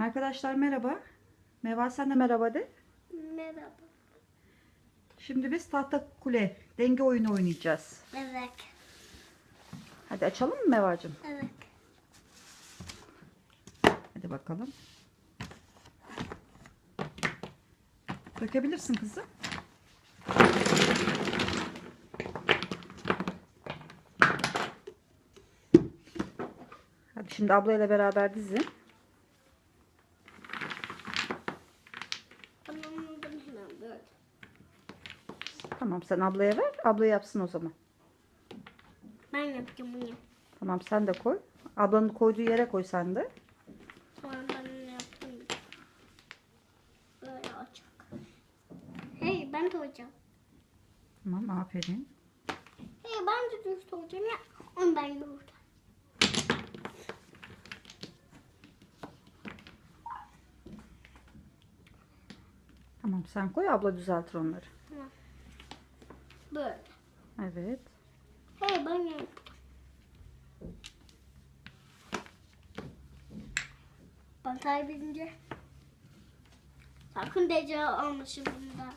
Arkadaşlar merhaba. Meva sen de merhaba de. Merhaba. Şimdi biz tahta kule denge oyunu oynayacağız. Evet. Hadi açalım mı Mevacığım? Evet. Hadi bakalım. Dökebilirsin kızım. Hadi şimdi ablayla beraber dizin. Anlamadım hemen böyle. Tamam sen ablaya ver. Abla yapsın o zaman. Ben yapacağım bunu. Tamam sen de koy. Ablanın koyduğu yere koy sen de. Sonra ben yaptım. Böyle olacak. Hey ben de olacağım. Tamam aferin. Hey ben de düz olacağım ya. Onu ben yoğuracağım. Tamam sen koy abla düzeltir onları. Evet. Hey yaptım. Ben kaybedince sakın DC almışım bunda.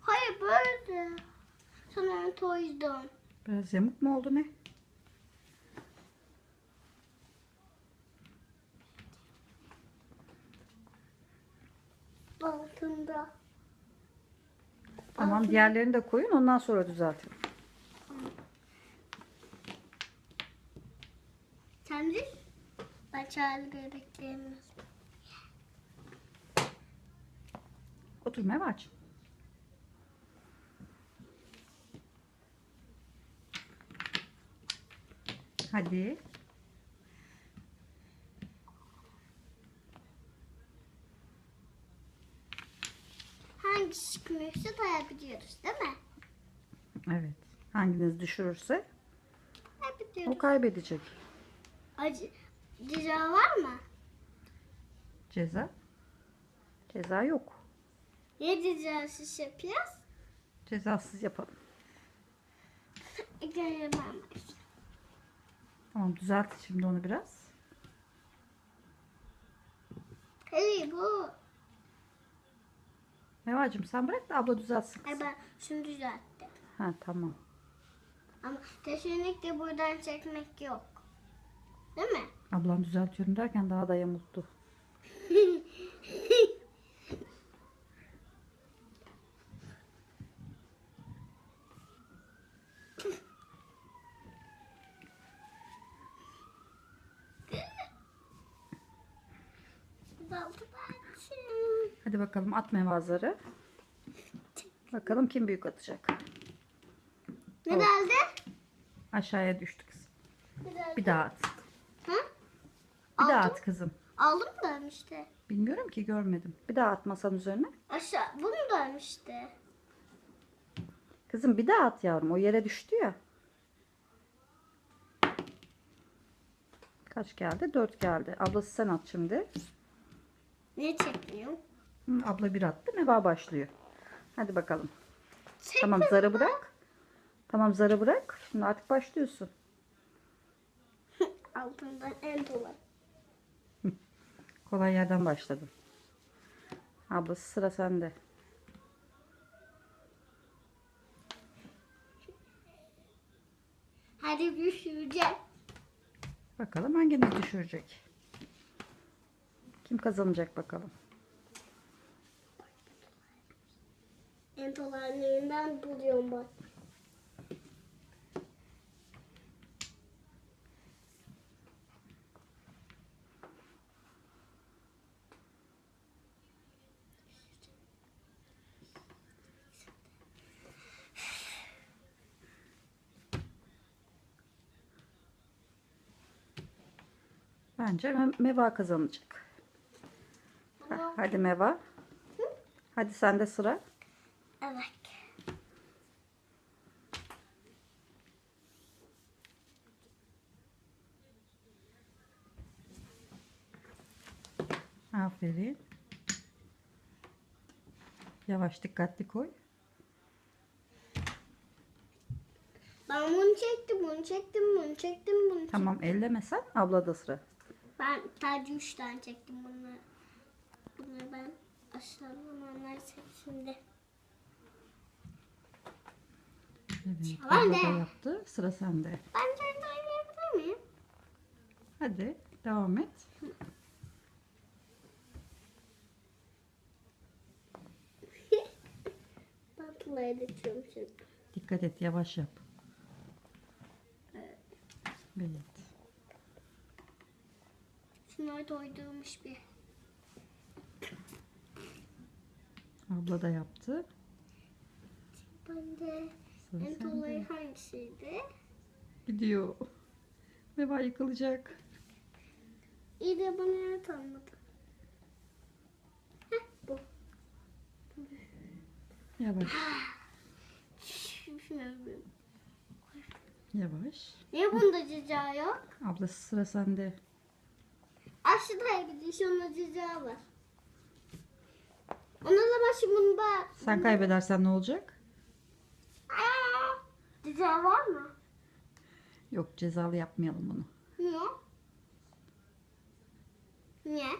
Hayır böyle. Sana o yüzden. Biraz yamuk mu oldu ne? Tamam diğerlerini de koyun ondan sonra düzeltin. Sen de çağrı bebeklerimiz. Otur Mevaç. Hadi. Çıkmıyorsa dayabiliyoruz değil mi? Evet. Hanginiz düşürürse o Dayabiliyoruz. kaybedecek. Acı, ceza var mı? Ceza. Ceza yok. Ne cezası yapacağız? Cezasız yapalım. Göremem. Tamam düzelt şimdi onu biraz. Hey bu. Mevacığım sen bırak da abla düzeltsin. Ay ben şunu düzelttim. Ha tamam. Ama kesinlikle buradan çekmek yok. Değil mi? Ablam düzeltiyorum derken daha da yamulttu. Daldı ben. Hadi bakalım at mevazları. Bakalım kim büyük atacak. Ne Al. daldı? Aşağıya düştü kızım. Bir daha at. Hı? Bir daha Aldım. at kızım. Aldım da işte. Bilmiyorum ki görmedim. Bir daha at masanın üzerine. Aşağı bunu işte. Kızım bir daha at yavrum. O yere düştü ya. Kaç geldi? Dört geldi. Ablası sen at şimdi. Ne çekmiyor? Hı, abla bir attı. Meva başlıyor. Hadi bakalım. Çek Tamam zarı bırak. Tamam zarı bırak. Şimdi artık başlıyorsun. Altından en dolar. Kolay yerden başladın. Ablası sıra sende. Hadi düşüreceğim. Bakalım hanginiz düşürecek? Kim kazanacak bakalım. En dolarlarından buluyorum bak. Bence Me- Meva kazanacak. Ha, Hadi Meva. Hadi sende sıra. Evet. Aferin. Yavaş dikkatli koy. Ben bunu çektim, bunu çektim, bunu çektim, bunu çektim. Tamam ellemesen abla da sıra. Ben sadece üç tane çektim bunları. Bunları ben aşağıdan onları şimdi. Evet, Ben de. yaptı. Sıra sende. Ben kendi oynayabilir miyim? Hadi devam et. Tıla'ya döküyorum şimdi. Dikkat et yavaş yap. Evet. Şunları doydurmuş bir. Abla da yaptı. Ben de Sıra en dolayı hangisiydi? Gidiyor. Meva yıkılacak. İyi de bana yer tanımadı. Heh, bu. Yavaş. Yavaş. Niye bunda ceza yok? Ablası sıra sende. Aşağıda gidiyor. Şunda ceza var. Ona zaman şimdi bunda... Sen kaybedersen ne olacak? Ceza var mı? Yok cezalı yapmayalım bunu. Niye? Niye?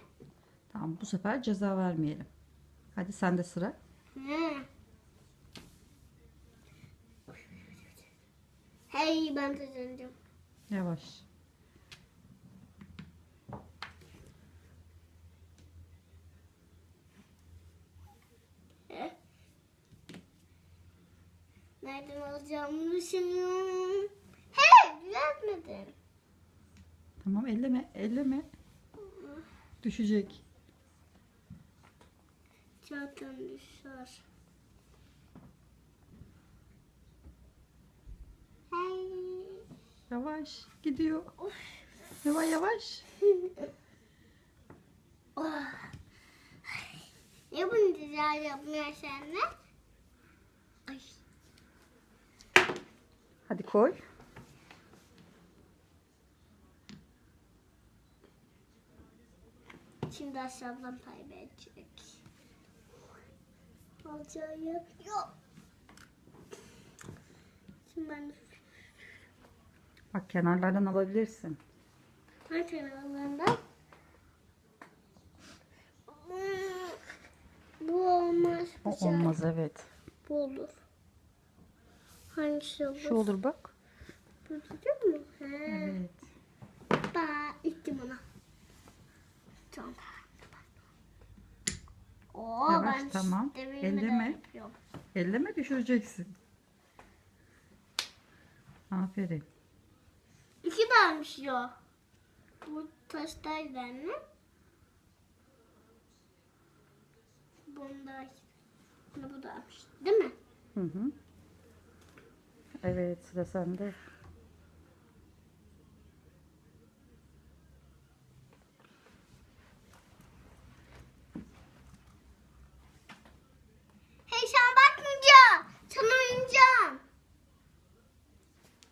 Tamam bu sefer ceza vermeyelim. Hadi sende sıra. Hı. Hey ben kazanacağım. Yavaş. Nereden alacağımı düşünüyorum. Hey düzeltmedim. Tamam elleme elleme. Düşecek. Zaten düşer. Yavaş. Gidiyor. Meva yavaş. Oh. Niye bunu ceza yapmıyor seninle? Ay. Hadi koy. Şimdi aşağıdan kaybedecek. Acayip. Yok. Şimdi ben Bak kenarlardan alabilirsin. her kenarlarında bu olmaz. O güzel. olmaz evet. Bu olur. Hangisi olur? Şu olur bak. Bu değil mi? He. Evet. Ben ittim ona. Tamam. Oo, Yavaş, ben tamam. Elleme. yapıyorum. Elleme düşüreceksin. Aferin. Varmış ya. Bu taştaydı anne. Bunda bu bu dağılmış. Değil mi? Hı hı. Evet sıra sende.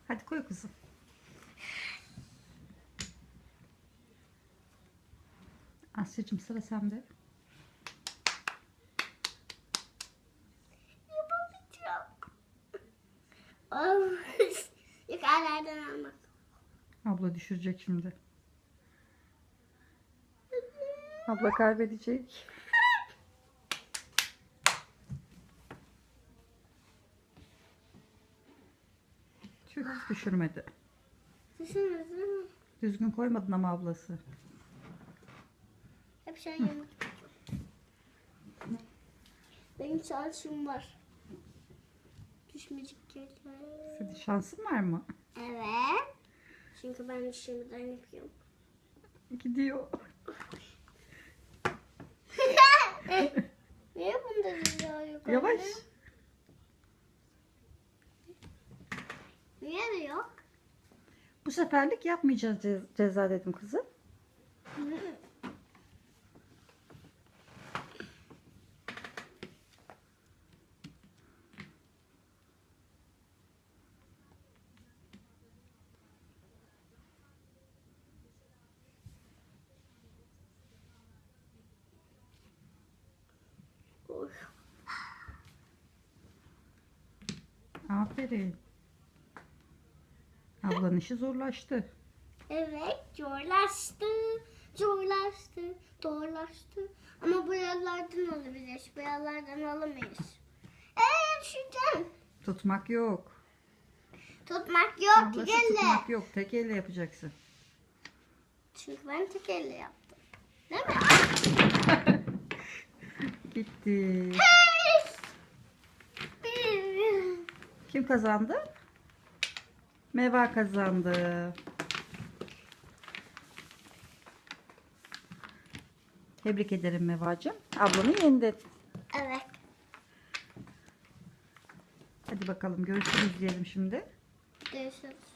Hadi koy kızım. Asya'cığım sıra sende. Yapamayacağım. Of. Yukarılardan almak. Abla düşürecek şimdi. Abla kaybedecek. Tüh düşürmedi. Düşünürüz değil mi? Düzgün koymadın ama ablası. Hep şey yemek Benim çalışım var. Düşmeyecek yerler. Hadi şansın var mı? Evet. Çünkü ben şimdiden yapıyorum. Gidiyor. Niye bunda ceza yok? Yavaş. anne? Niye de yok? Bu seferlik yapmayacağız ce- ceza dedim kızım. Aferin. Ablanın işi zorlaştı. Evet, zorlaştı. Zorlaştı. Zorlaştı. Ama boyalardan alabiliriz. Boyalardan alamayız. Eee düşeceğim. Tutmak yok. Tutmak yok. Ablası Elle. tutmak yok. Tek elle yapacaksın. Çünkü ben tek elle yaptım. Değil mi? Gitti. Hey! Bir. Kim kazandı? Meva kazandı. Tebrik ederim Mevacığım. Ablanı yendin. Evet. Hadi bakalım görüşürüz diyelim şimdi. Görüşürüz.